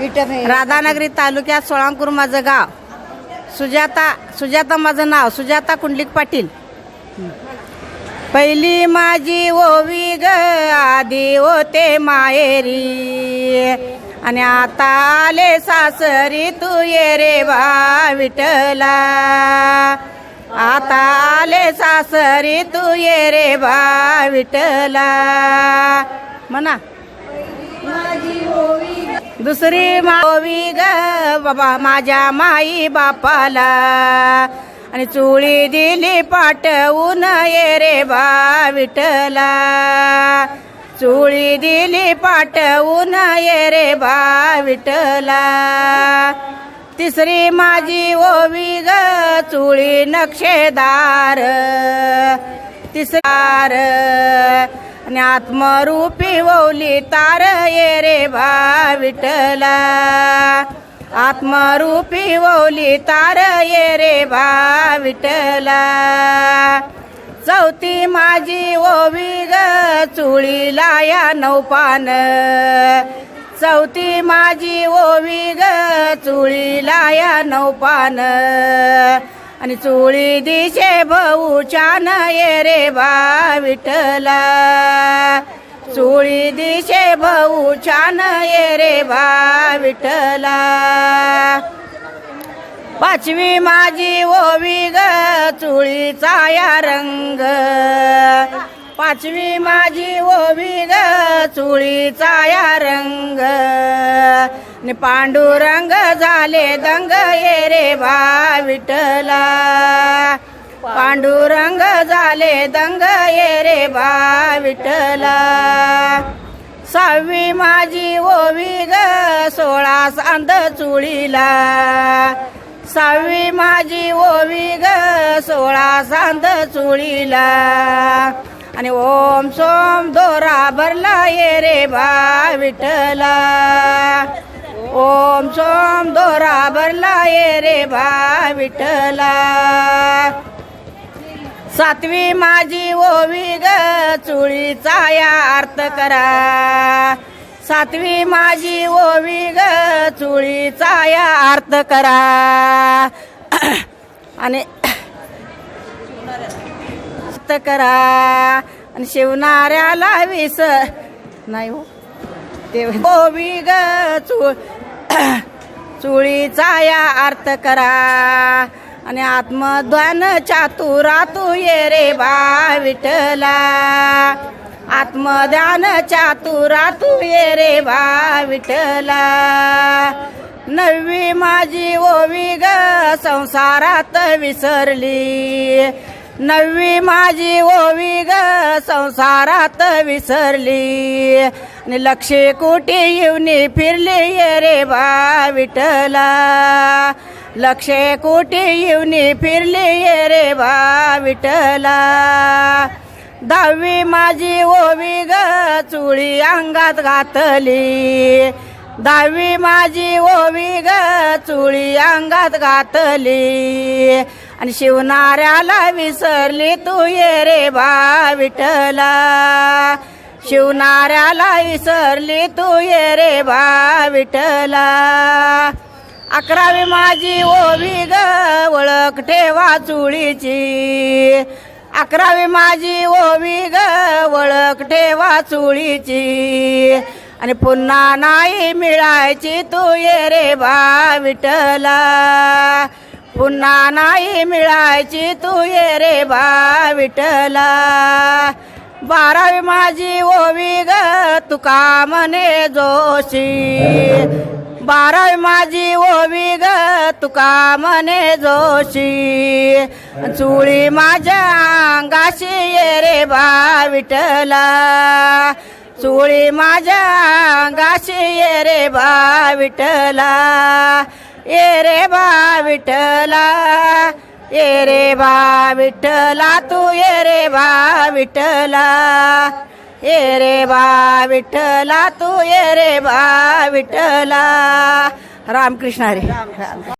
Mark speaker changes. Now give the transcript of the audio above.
Speaker 1: राधानगरी तालुक्यात सोळांकूर माझं गाव. सुजाता सुजाता माझं नाव सुजाता कुंडलिक पाटील. पहिली माझी ओवी ग आधी होते माहेरी. आणि आता आले सासरी तू ये रे बा विठला आता आले सासरी तू ये रे बा विठला म्हणा. दुसरी मावी ग बाबा माझ्या माई बापाला. आणि चुळी दिली पाठवून ये रे बा विठला चुळी दिली पाठवून ये रे बा विठला तिसरी माझी ओवी ग चुळी नक्षेदार. तिसरार आत्मरूपी वौली तार ये रे भा विठला आत्मरूपी वौली तार ये रे भा विठला चौथी माझी ओवी ग चुळीला या नौपान. चौथी माझी ओवी ग चुळीला या नौपान. आणि चुळी दिशे भाऊ छान ये रे बा विठला चुळी दिशे भाऊ छान ये रे बा विठला पाचवी माझी ओवी ग चुळीचा या रंग. पाचवी माझी ओवी ग चुळीचा या रंग. पांडुरंग झाले दंग ये रे बा विठला पांडुरंग झाले दंग ये रे बा विठला सहावी माझी ओवी ग सोळा सांद चुळीला. सहावी माझी ओवी ग सोळा सांद चुळीला. आणि ओम सोम दोरा भरला ये रे बा विठला घाबरला ये रे बा विठला सातवी माझी ओवी ग चुळीचा या अर्थ करा. सातवी माझी ओवी ग चुळीचा या अर्थ करा. आणि अर्थ करा. आणि शिवणाऱ्याला विस नाही हो. ते ओवी ग चुळ चुळीचा या अर्थ करा. आणि आत्मध्वन चातुरा तू ये रे बा विठला आत्मध्यान चातुरा तू ये रे बा विठला नववी माझी ओवी ग संसारात विसरली. नववी माझी ओवी ग संसारात विसरली. आणि लक्षे कुठे येऊनी फिरली रे बा विठला लक्षे कुठे येऊनी फिरली ये रे बा विठला दहावी माझी ओवी ग चुळी अंगात घातली. दहावी माझी ओवी ग चुळी अंगात घातली. आणि शिवणाऱ्याला विसरली तू ये रे बा विठला शिवणाऱ्याला विसरली तू ये रे बा विठला अकरावी माझी ओवी ग ओळख ठेवा चुळीची. अकरावी माझी ओवी ग ओळख ठेवा चुळीची. आणि पुन्हा नाही मिळायची तू ये रे बा विठला पुन्हा नाही मिळायची तू ये रे बा विठला बारावी माझी ओवी ग तुका म्हणे जोशी? बारावी माझी ओवी ग तुका म्हणे जोशी? चुळी माझ्या अंगाशी ये रे बा विठला चुळी माझ्या अंगाशी ये रे बा विठला ये रे बा विठला ये रे बा विठला तू ये रे बा विठला ये रे बा विठला तू ये रे बा विठला रामकृष्ण रे